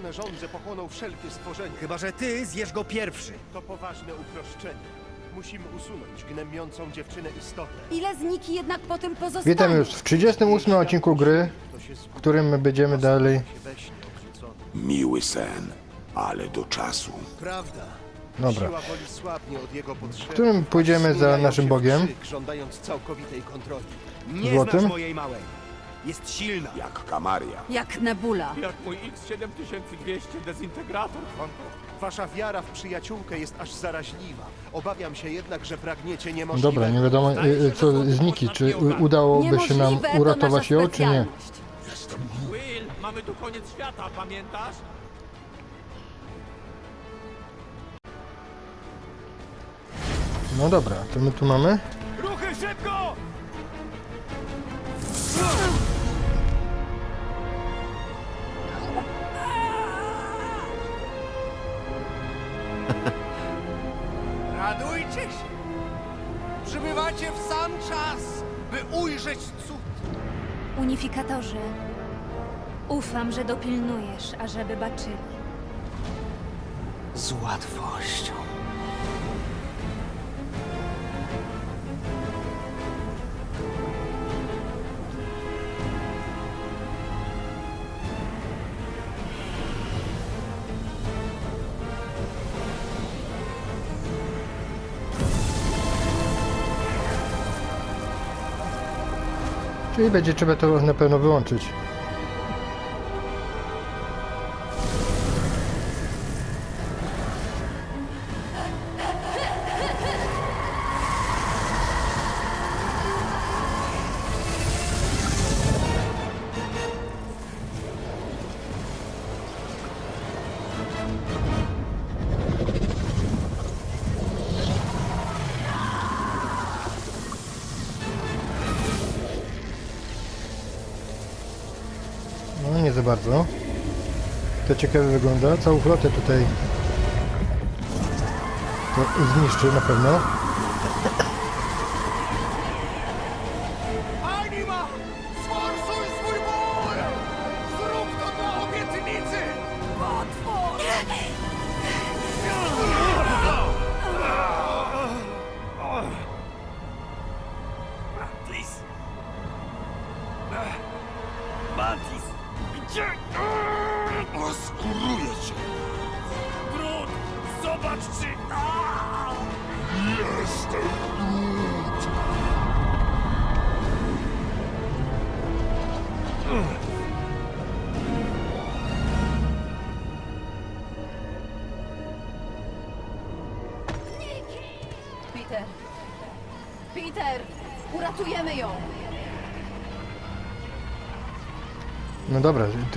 stracone pochłoną wszelkie stworzenia. Chyba, że ty zjesz go pierwszy. To poważne uproszczenie. Musimy usunąć gnębiącą dziewczynę istotę. Ile z Niki jednak po tym pozostanie? Witam już w 38 odcinku gry, To się w którym my będziemy dalej. Miły sen, ale do czasu. Prawda. Dobra. Siła woli słabnie od jego potrzeby. W którym pójdziemy za naszym się w Bogiem? Krzyk, żądając całkowitej kontroli. Nie Złotym? znasz mojej małej. Jest silna. Jak Kamaria. Jak Nebula. Jak mój X7200 dezintegrator kwantowy. Wasza wiara w przyjaciółkę jest aż zaraźliwa. Obawiam się jednak, że pragniecie niemożliwe. Dobra, nie wiadomo y, y, co z Niki, czy u- udałoby się nam Niemożliwe to uratować nasza ją, czy nie. specjalność. Will, mamy tu koniec świata, pamiętasz? No dobra, to my tu mamy. Ruchy, szybko! Przybywacie w sam czas, by ujrzeć cud. Unifikatorze, ufam, że dopilnujesz, ażeby baczyli. Z łatwością. Czyli będzie trzeba to na pewno wyłączyć. To ciekawie wygląda. Całą flotę tutaj to zniszczy na pewno.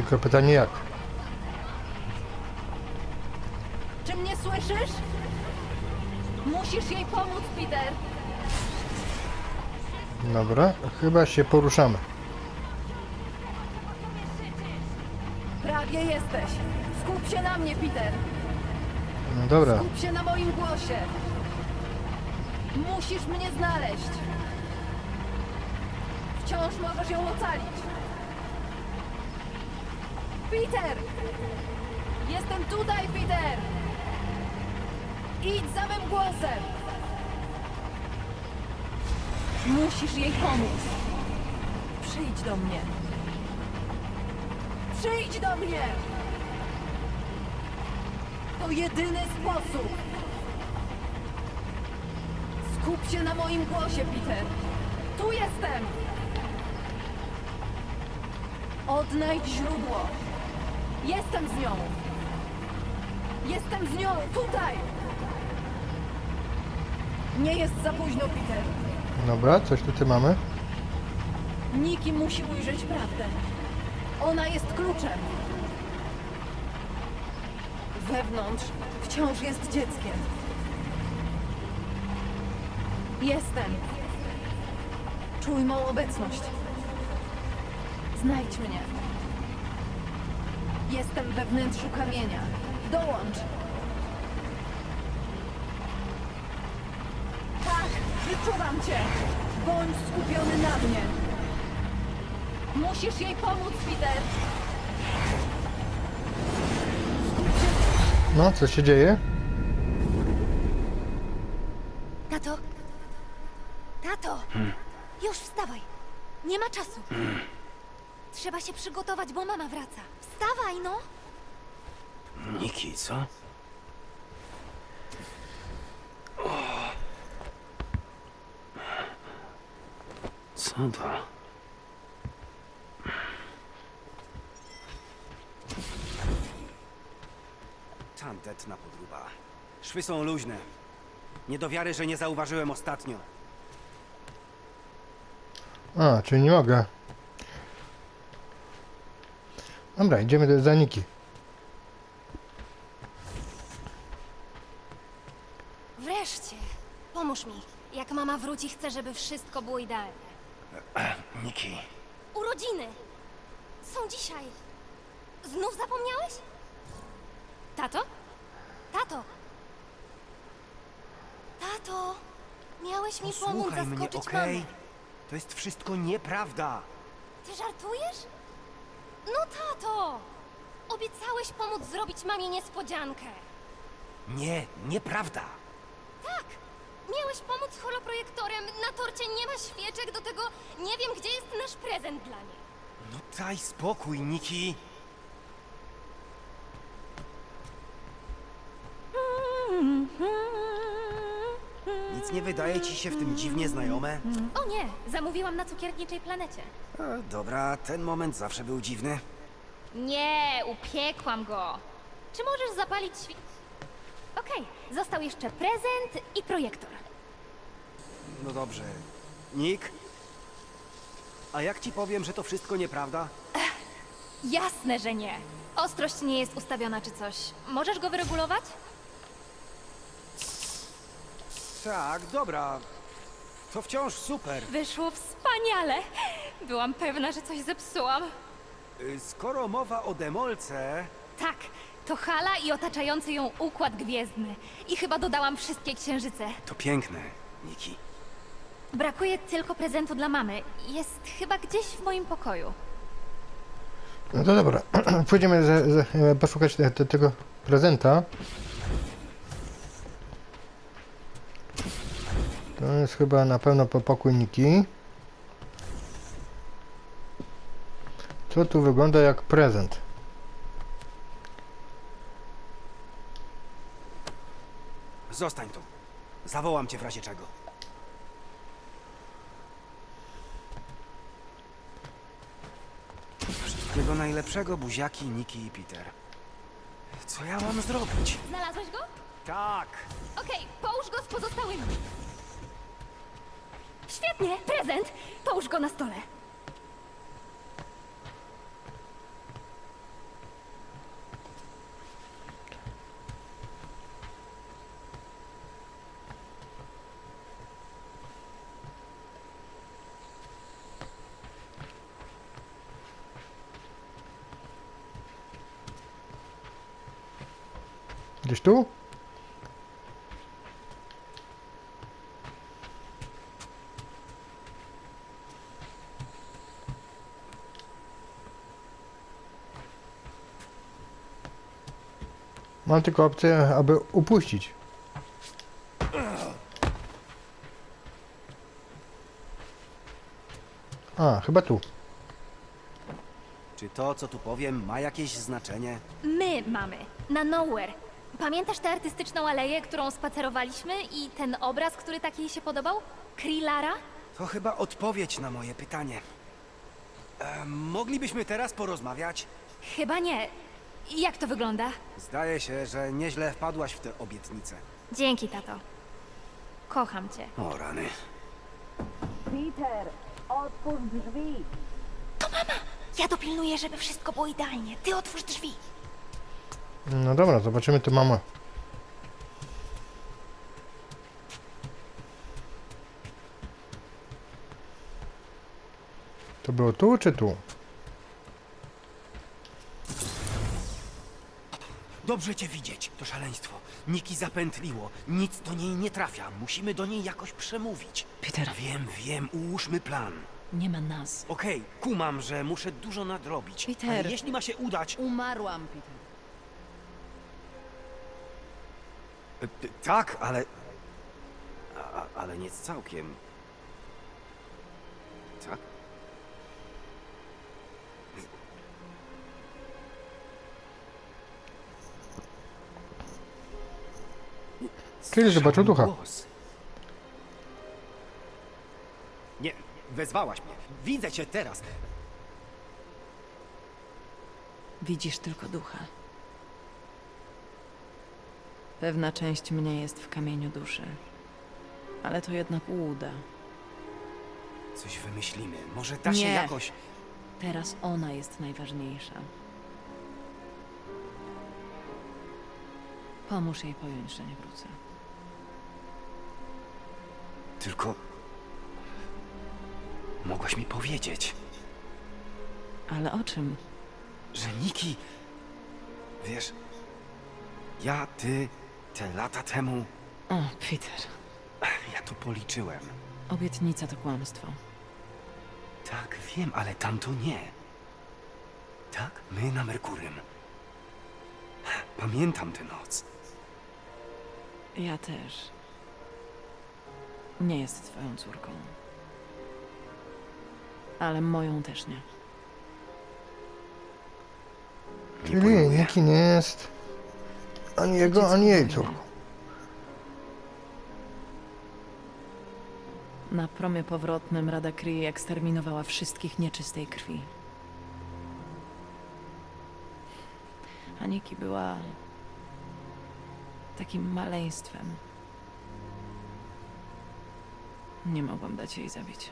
Tylko pytanie jak. Czy mnie słyszysz? Musisz jej pomóc, Peter! Dobra, chyba się poruszamy. Prawie jesteś! Skup się na mnie, Peter! No dobra, Skup się na moim głosie! Musisz mnie znaleźć! Wciąż możesz ją ocalić! Peter! Jestem tutaj, Peter! Idź za mym głosem! Musisz jej pomóc! Przyjdź do mnie! Przyjdź do mnie! To jedyny sposób! Skup się na moim głosie, Peter! Tu jestem! Odnajdź źródło! Jestem z nią! Jestem z nią! Tutaj! Nie jest za późno, Peter! dobra, coś tutaj mamy. Niki musi ujrzeć prawdę. Ona jest kluczem. Wewnątrz wciąż jest dzieckiem. Jestem. Czuj mą obecność. Znajdź mnie. Jestem we wnętrzu kamienia. Dołącz. Tak, wyczuwam cię. Bądź skupiony na mnie. Musisz jej pomóc, Peter. No, co się dzieje? Tato! Tato! Już wstawaj! Nie ma czasu! Trzeba się przygotować, bo mama wraca. Wstawaj, no! Niki, co? Co to? Tandetna podróba. Szwy są luźne. Nie do wiary, że nie zauważyłem ostatnio. A, czyli nie mogę. Dobra, idziemy do Zaniki. Wreszcie! Pomóż mi. Jak mama wróci, chcę, żeby wszystko było idealnie. Niki. Urodziny! Są dzisiaj. Znów zapomniałeś? Tato? Tato! Tato! Miałeś mi pomóc Posłuchaj mnie, zaskoczyć okej? mamę. To jest wszystko nieprawda. Ty żartujesz? No tato! Obiecałeś pomóc zrobić mamie niespodziankę. Nie, nieprawda. Tak! Miałeś pomóc holoprojektorem, na torcie nie ma świeczek, do tego nie wiem, gdzie jest nasz prezent dla niej. No daj spokój, Niki. Nie wydaje ci się w tym dziwnie znajome? O nie, zamówiłam na cukierniczej planecie. E, dobra, ten moment zawsze był dziwny. Nie, upiekłam go. Czy możesz zapalić świ... Okej, został jeszcze prezent i projektor. No dobrze. Nik? A jak ci powiem, że to wszystko nieprawda? Jasne, że nie. Ostrość nie jest ustawiona czy coś. Możesz go wyregulować? Tak, dobra. To wciąż super. Wyszło wspaniale. Byłam pewna, że coś zepsułam. Y, Skoro mowa o demolce, Tak, to hala i otaczający ją układ gwiezdny. I chyba dodałam wszystkie księżyce. to piękne, Niki. Brakuje tylko prezentu dla mamy. Jest chyba gdzieś w moim pokoju. No to dobra, pójdziemy za, za, e, poszukać te, te, tego prezenta. To jest chyba na pewno po pokój Niki. Co tu wygląda jak prezent? Zostań tu. Zawołam cię w razie czego. Wszystkiego najlepszego, buziaki, Niki i Peter. Co ja mam zrobić? Znalazłeś go? Tak. Okej, połóż go z pozostałymi. Świetnie, prezent! Połóż go na stole. Gdzieś tu? Mam tylko opcję, aby upuścić. A, chyba tu. Czy to, co tu powiem, ma jakieś znaczenie? My mamy. Na Nowhere. Pamiętasz tę artystyczną aleję, którą spacerowaliśmy i ten obraz, który tak jej się podobał? Krilara? To chyba odpowiedź na moje pytanie. E, moglibyśmy teraz porozmawiać? Chyba nie. Jak to wygląda? Zdaje się, że nieźle wpadłaś w tę obietnicę. Dzięki, tato. Kocham cię. O rany. Ja dopilnuję, żeby wszystko było idealnie. Ty otwórz drzwi. No dobra, zobaczymy tu mama. To było tu czy tu? Dobrze cię widzieć. To szaleństwo. Niki zapętliło. Nic do niej nie trafia. Musimy do niej jakoś przemówić. Peter, Wiem, wiem. Ułóżmy plan. nie ma nas. Okej, kumam, że muszę dużo nadrobić. Peter. Ale jeśli ma się udać... Umarłam, Peter. E, t- Tak, ale... A, a- ale nie całkiem. Tak? Czyli zobaczył ducha. Głos. Nie, wezwałaś mnie. Widzę cię teraz. Widzisz tylko ducha. Pewna część mnie jest w kamieniu duszy. Ale to jednak ułuda. Coś wymyślimy. Może da się Nie. jakoś... Teraz ona jest najważniejsza. Pomóż jej pojąć, że nie wrócę. Tylko... Mogłaś mi powiedzieć, Ale o czym? że Niki... Wiesz... Ja, ty, te lata temu... O, Peter. Ja to policzyłem. Obietnica to kłamstwo. Tak, wiem, ale tamto nie. Tak? My na Merkurym. Pamiętam tę noc. Ja też. Nie jest twoją córką. Ale moją też nie. Nie Czyli pojmuję. Niki nie jest ani jego, dziecko ani jej córką. Na promie powrotnym Rada Kree eksterminowała wszystkich nieczystej krwi. Aniki była takim maleństwem. Nie mogłam dać jej zabić.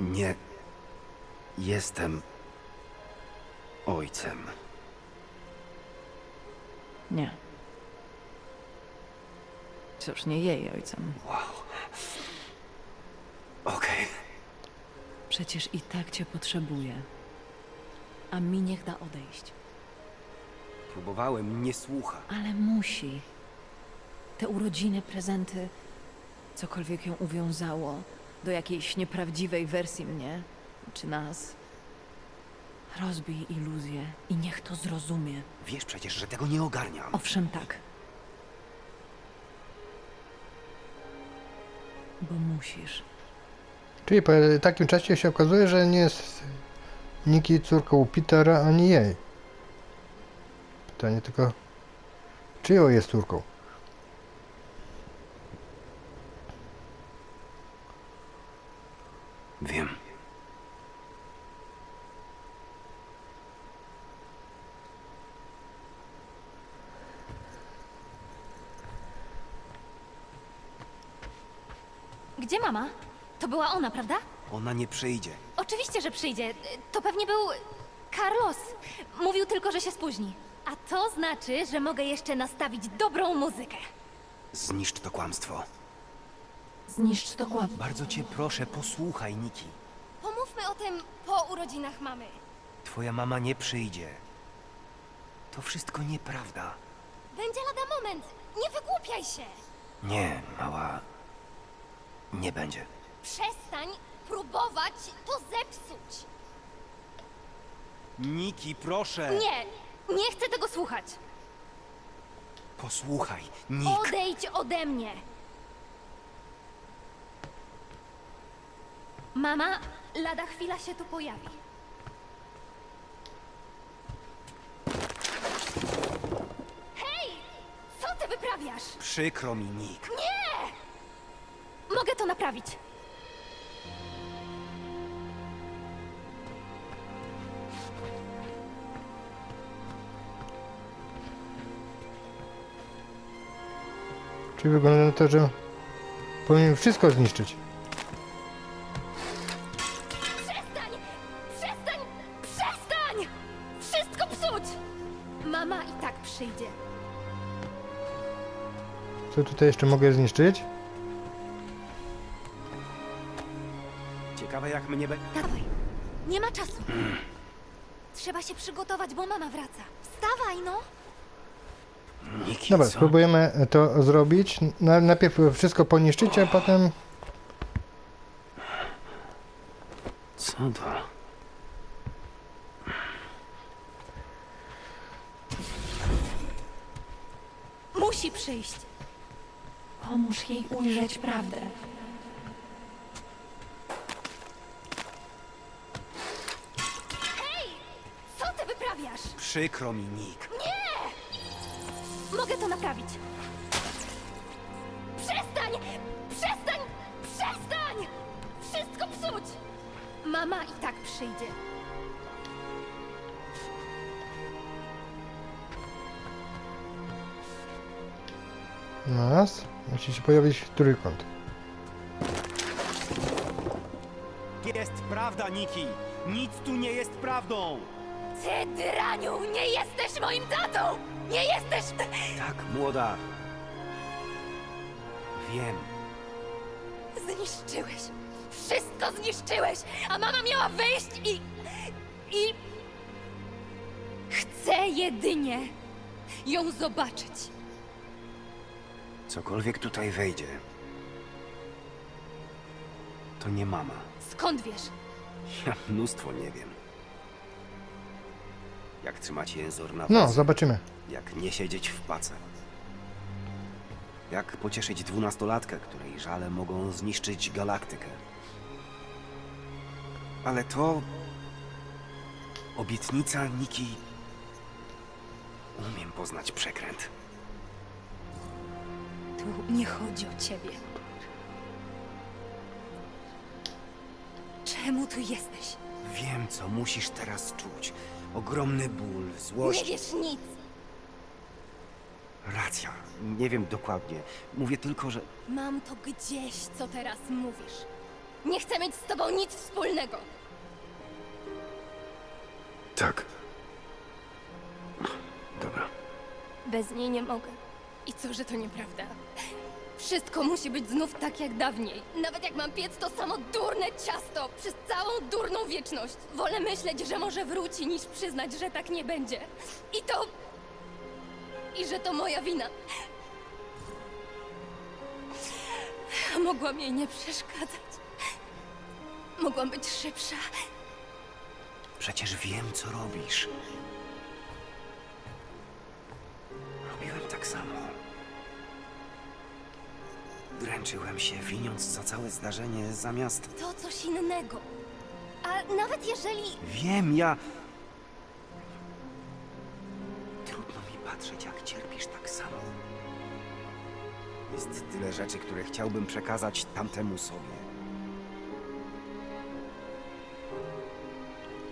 Nie. Jestem. ojcem. Nie. Cóż, nie jej ojcem. Wow. Okej. Przecież i tak cię potrzebuje. A mi niech da odejść. Próbowałem, nie słucha. Ale musi. Te urodziny, prezenty, cokolwiek ją uwiązało do jakiejś nieprawdziwej wersji mnie czy nas. Rozbij iluzję i niech to zrozumie. Wiesz przecież, że tego nie ogarniam. Owszem, tak. Bo musisz. Czyli po takim czasie się okazuje, że nie jest Niki córką Petera, ani jej. Pytanie tylko, czyją jest córką? Wiem. Gdzie mama? To była ona, prawda? Ona nie przyjdzie. Oczywiście, że przyjdzie. To pewnie był Carlos. Mówił tylko, że się spóźni. A to znaczy, że mogę jeszcze nastawić dobrą muzykę. Zniszcz to kłamstwo. Zniszcz to kłam. Bardzo cię proszę, posłuchaj, Niki. Pomówmy o tym po urodzinach mamy. Twoja mama nie przyjdzie. To wszystko nieprawda. Będzie lada moment. Nie wygłupiaj się. Nie, mała. Nie będzie. Przestań próbować to zepsuć. Niki, proszę! Nie, nie chcę tego słuchać. Posłuchaj, Nik. Odejdź ode mnie. Mama, lada chwila się tu pojawi. Hej! Co ty wyprawiasz? Przykro mi, Nik. To naprawić. Czyli wygląda na to, że powinien wszystko zniszczyć. Przestań! Przestań! Przestań! Wszystko psuć! Mama i tak przyjdzie. Co tutaj jeszcze mogę zniszczyć? Mnie be... Dawaj, nie ma czasu. Trzeba się przygotować, bo mama wraca. Wstawaj, no! Niki, Dobra, co? spróbujemy to zrobić. Na, najpierw wszystko poniszczyć, a potem Co to? musi przyjść. Pomóż jej ujrzeć prawdę. Co ty wyprawiasz? Przykro mi, Nick. Mogę to naprawić. Przestań! Przestań! Przestań! Wszystko psuć! Mama i tak przyjdzie. Raz. Musi się pojawić trójkąt. Jest prawda, Niki. Nic tu nie jest prawdą. Ty, draniu, nie jesteś moim tatą! Nie jesteś... Tak, młoda. Wiem. Zniszczyłeś. Wszystko zniszczyłeś, a mama miała wyjść i... i... Chcę jedynie ją zobaczyć. Cokolwiek tutaj wejdzie, to nie mama. Skąd wiesz? Ja mnóstwo nie wiem. Jak trzymać język na No, zobaczymy. Jak nie siedzieć w pace. Jak pocieszyć dwunastolatkę, której żale mogą zniszczyć galaktykę. Ale to... Obietnica Niki... Umiem poznać przekręt. Tu nie chodzi o ciebie. Czemu tu jesteś? Wiem, co musisz teraz czuć. Ogromny ból, Nie złość... wiesz nic. Racja. Nie wiem dokładnie. Mówię tylko, że... Mam to gdzieś, co teraz mówisz. Nie chcę mieć z tobą nic wspólnego. Tak. Dobra. Bez niej nie mogę. I co, że to nieprawda? Wszystko musi być znów tak jak dawniej. Nawet jak mam piec to samo durne ciasto przez całą durną wieczność. Wolę myśleć, że może wróci, niż przyznać, że tak nie będzie. I to... I że to moja wina. Mogłam jej nie przeszkadzać. Mogłam być szybsza. Przecież wiem, co robisz. Robiłem tak samo. Dręczyłem się, winiąc za całe zdarzenie, zamiast... To coś innego. A nawet jeżeli Wiem, ja... Trudno mi patrzeć, jak cierpisz tak samo. Jest tyle rzeczy, które chciałbym przekazać tamtemu sobie.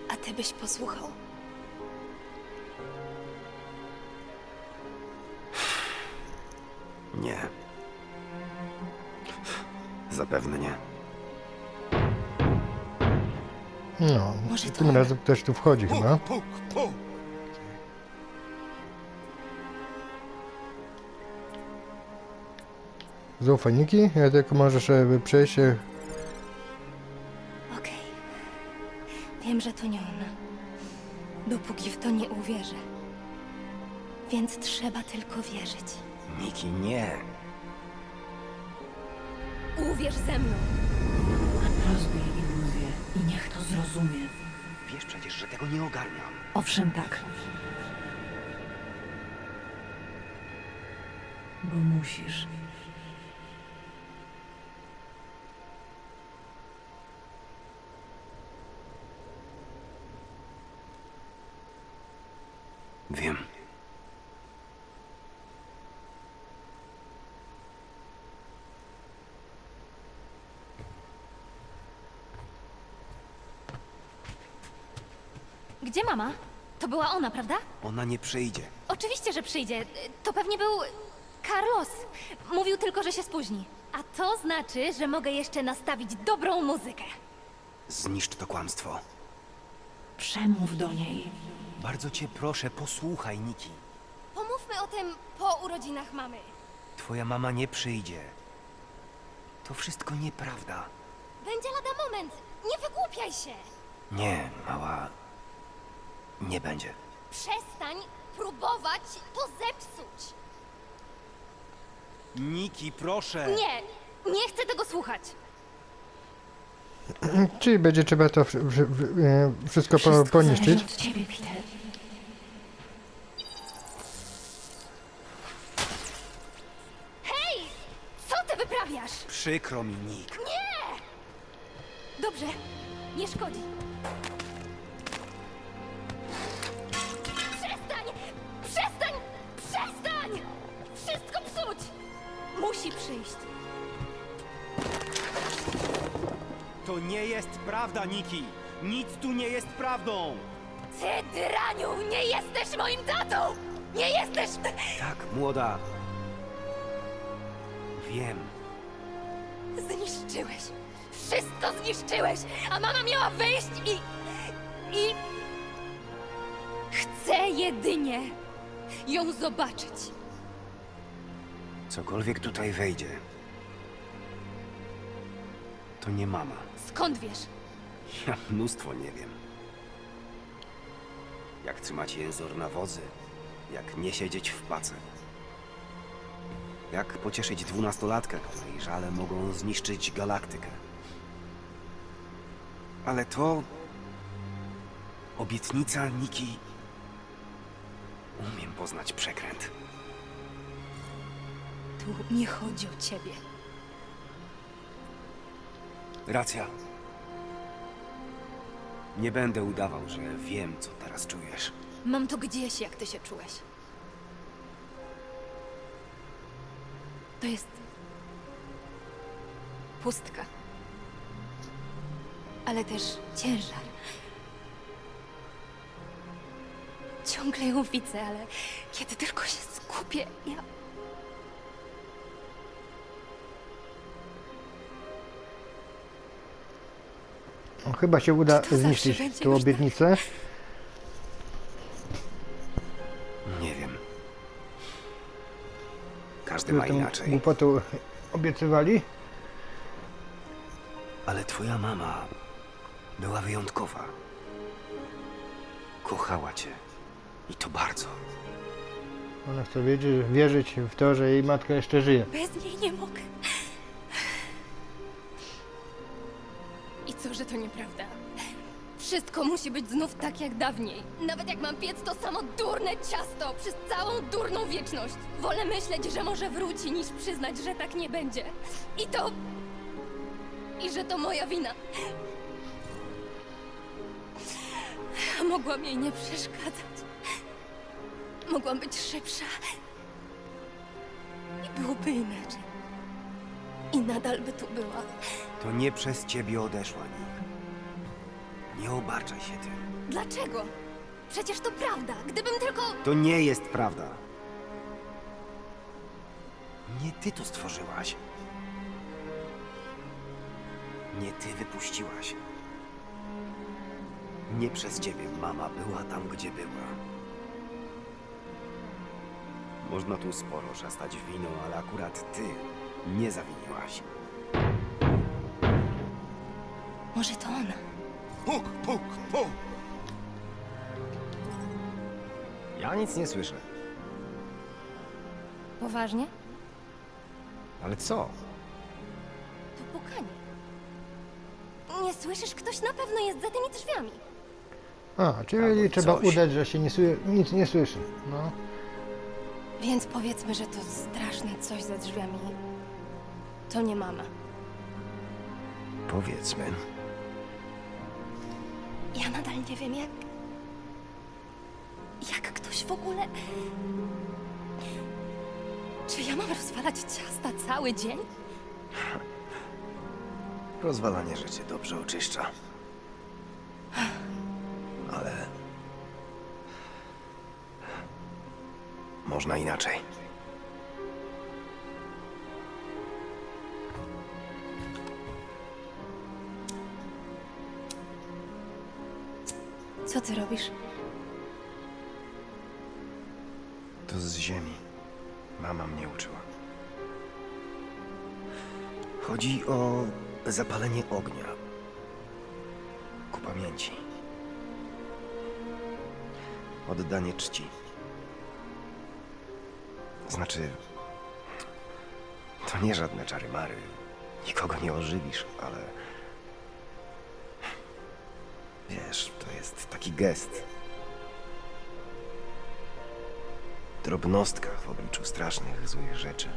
A ty byś posłuchał? Nie. Zapewne nie. No, Może to tym ona. razem ktoś tu wchodzi chyba. Puk, puk. Zaufaj Niki, ja tylko możesz e, przejść się. Okej. Wiem, że to nie ona. Dopóki w to nie uwierzę. Więc trzeba tylko wierzyć. Niki, nie. Uwierz ze mną. Rozbij iluzję i niech to zrozumie. Wiesz przecież, że tego nie ogarniam. Owszem, tak. Bo musisz. Wiem. Gdzie mama? To była ona, prawda? Ona nie przyjdzie. Oczywiście, że przyjdzie. To pewnie był Carlos. Mówił tylko, że się spóźni. A to znaczy, że mogę jeszcze nastawić dobrą muzykę. Zniszcz to kłamstwo. Przemów do niej. Bardzo cię proszę, posłuchaj, Niki. Pomówmy o tym po urodzinach mamy. Twoja mama nie przyjdzie. To wszystko nieprawda. Będzie lada moment. Nie wygłupiaj się. Nie, mała. Nie będzie. Przestań próbować to zepsuć. Niki, proszę. Nie, nie chcę tego słuchać. Czyli będzie trzeba to wszy- wszy- wszy- e, wszystko po, Wszystko poniszczyć. zależy od ciebie, Peter. uciekasz! Przykro mi, Nick. Dobrze, nie szkodzi. Musi przyjść. To nie jest prawda, Niki. Nic tu nie jest prawdą. Ty, draniu, nie jesteś moim tatą! Nie jesteś... Tak, młoda. Wiem. Zniszczyłeś. Wszystko zniszczyłeś! A mama miała wyjść i... i... Chcę jedynie ją zobaczyć. Cokolwiek tutaj wejdzie, to nie mama. Skąd wiesz? Ja mnóstwo nie wiem. Jak trzymać jęzor na wozy, jak nie siedzieć w pace. Jak pocieszyć dwunastolatkę, której żale mogą zniszczyć galaktykę. Ale to... Obietnica Niki... Umiem poznać przekręt. Tu nie chodzi o ciebie. Racja. Nie będę udawał, że wiem, co teraz czujesz. Mam to gdzieś, jak ty się czułeś. To jest... pustka. Ale też ciężar. Ciągle ją widzę, ale kiedy tylko się skupię, ja... No, chyba się uda Czy to zawsze zniszczyć będzie już tak? obietnicę. Nie wiem. Każdy ma tą inaczej. głupotą obiecywali. Ale twoja mama była wyjątkowa. Kochała cię. I to bardzo. Ona chce wiedzieć, wierzyć w to, że jej matka jeszcze żyje. Bez niej nie mogę. Że to nieprawda? Wszystko musi być znów tak jak dawniej. Nawet jak mam piec to samo durne ciasto przez całą durną wieczność. Wolę myśleć, że może wróci, niż przyznać, że tak nie będzie. I to... I że to moja wina. Mogłam jej nie przeszkadzać. Mogłam być szybsza. I byłoby inaczej. I nadal by tu była. To nie przez ciebie odeszła, Nick. Nie obarczaj się tym. Dlaczego? Przecież to prawda. Gdybym tylko. To nie jest prawda. Nie ty to stworzyłaś. Nie ty wypuściłaś. Nie przez ciebie mama była tam, gdzie była. Można tu sporo szastać winą, ale akurat ty nie zawiniłaś. Może to ona. Puk, puk, puk! Ja nic nie słyszę. Poważnie? Ale co? To pukanie. Nie słyszysz? Ktoś na pewno jest za tymi drzwiami. A, czyli Albo trzeba coś. udać, że się nie sły- nic nie słyszy. No. Więc powiedzmy, że to straszne coś za drzwiami. To nie mama. Powiedzmy. Ja nadal nie wiem, jak. Jak ktoś w ogóle. Czy ja mam rozwalać ciasta cały dzień? Rozwalanie rzeczy dobrze oczyszcza. Ale. Można inaczej. Co ty robisz? To z ziemi. Mama mnie uczyła. Chodzi o zapalenie ognia. Ku pamięci. Oddanie czci. Znaczy, to nie żadne czary mary. Nikogo nie ożywisz, ale. Wiesz, gest, taki gest. Drobnostka w obliczu strasznych, złych rzeczy.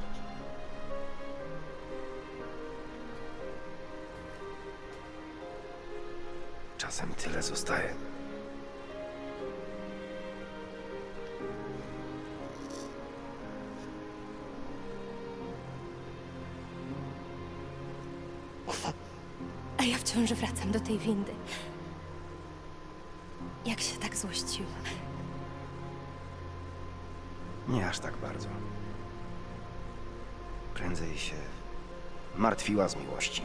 Czasem tyle zostaje. A ja wciąż wracam do tej windy. Jak się tak złościła. Nie aż tak bardzo. Prędzej się martwiła z miłości.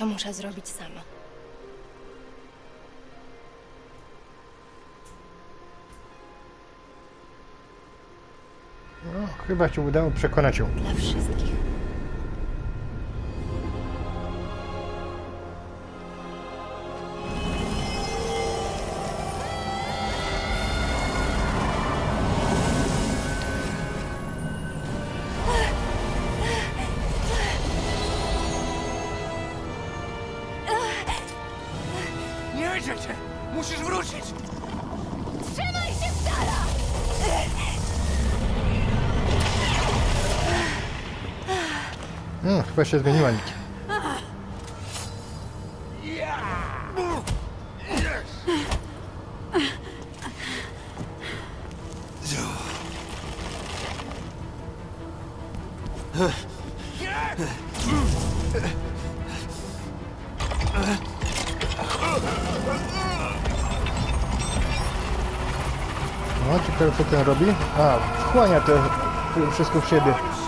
Co muszę zrobić sama. No, chyba się udało przekonać ją. Dla wszystkich. Się zmieniła Niki. No, ciekawe co ten robi. A, wchłania to wszystko w siebie.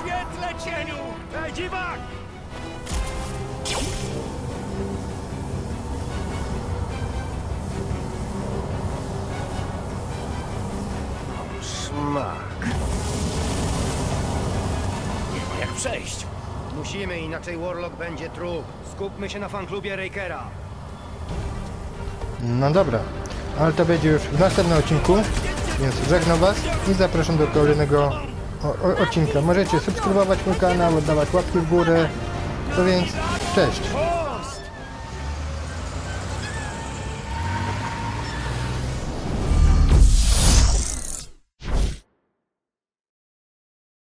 Inaczej Warlock będzie trup. Skupmy się na fanklubie Rakera. No dobra, ale to będzie już w następnym odcinku, więc żegnam Was i zapraszam do kolejnego o, o, odcinka. Możecie subskrybować mój kanał, oddawać łapki w górę. To więc, cześć!